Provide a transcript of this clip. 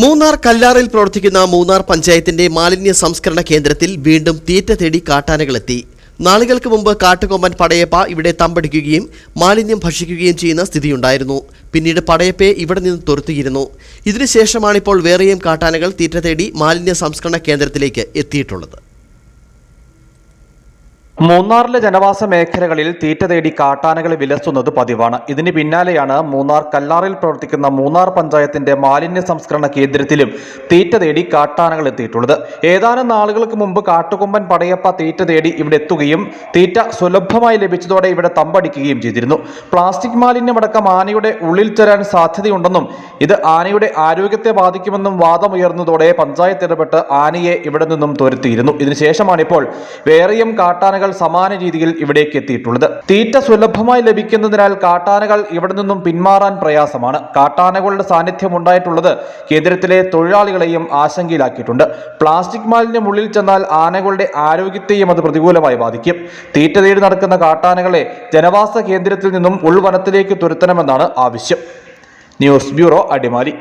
മൂന്നാർ കല്ലാറിൽ പ്രവർത്തിക്കുന്ന മൂന്നാർ പഞ്ചായത്തിന്റെ മാലിന്യ സംസ്കരണ കേന്ദ്രത്തിൽ വീണ്ടും തീറ്റ തേടി കാട്ടാനകളെത്തി. നാളുകൾക്ക് മുമ്പ് കാട്ടുകൊമ്പൻ പടയപ്പ ഇവിടെ തമ്പടിക്കുകയും മാലിന്യം ഭക്ഷിക്കുകയും ചെയ്യുന്ന സ്ഥിതിയുണ്ടായിരുന്നു. പിന്നീട് പടയപ്പയെ ഇവിടെ നിന്ന് തുരത്തിയിരുന്നു. ഇതിനുശേഷമാണിപ്പോൾ വേറെയും കാട്ടാനകൾ തീറ്റ തേടി മാലിന്യ സംസ്കരണ കേന്ദ്രത്തിലേക്ക് എത്തിയിട്ടുള്ളത്. മൂന്നാറിലെ ജനവാസ മേഖലകളിൽ തീറ്റ തേടി കാട്ടാനകൾ വിലസുന്നത് പതിവാണ്. ഇതിന് പിന്നാലെയാണ് മൂന്നാർ കല്ലാറിൽ പ്രവർത്തിക്കുന്ന മൂന്നാർ പഞ്ചായത്തിന്റെ മാലിന്യ സംസ്കരണ കേന്ദ്രത്തിലും തീറ്റ തേടി കാട്ടാനകൾ എത്തിയിട്ടുള്ളത്. ഏതാനും നാളുകൾക്ക് മുമ്പ് കാട്ടുകൊമ്പൻ പടയപ്പ തീറ്റ തേടി ഇവിടെ എത്തുകയും തീറ്റ സുലഭമായി ലഭിച്ചതോടെ ഇവിടെ തമ്പടിക്കുകയും ചെയ്തിരുന്നു. പ്ലാസ്റ്റിക് മാലിന്യമടക്കം ആനയുടെ ഉള്ളിൽ ചേരാൻ സാധ്യതയുണ്ടെന്നും ഇത് ആനയുടെ ആരോഗ്യത്തെ ബാധിക്കുമെന്നും വാദമുയർന്നതോടെ പഞ്ചായത്ത് ഇടപെട്ട് ആനയെ ഇവിടെ നിന്നും തുരത്തിയിരുന്നു. ഇതിനുശേഷമാണിപ്പോൾ വേറെയും സമാന രീതിയിൽ ഇവിടേക്ക് എത്തിയിട്ടുള്ളത്. തീറ്റ സുലഭമായി ലഭിക്കുന്നതിനാൽ കാട്ടാനകൾ ഇവിടെ നിന്നും പിന്മാറാൻ പ്രയാസമാണ്. കാട്ടാനകളുടെ സാന്നിധ്യം ഉണ്ടായിട്ടുള്ളത് കേന്ദ്രത്തിലെ തൊഴിലാളികളെയും ആശങ്കയിലാക്കിയിട്ടുണ്ട്. പ്ലാസ്റ്റിക് മാലിന്യം ഉള്ളിൽ ചെന്നാൽ ആനകളുടെ ആരോഗ്യത്തെയും അത് പ്രതികൂലമായി ബാധിക്കും. തീറ്റ തേടി നടക്കുന്ന കാട്ടാനകളെ ജനവാസ കേന്ദ്രത്തിൽ നിന്നും ഉൾവനത്തിലേക്ക് തുരത്തണമെന്നാണ് ആവശ്യം. News bureau Adimali.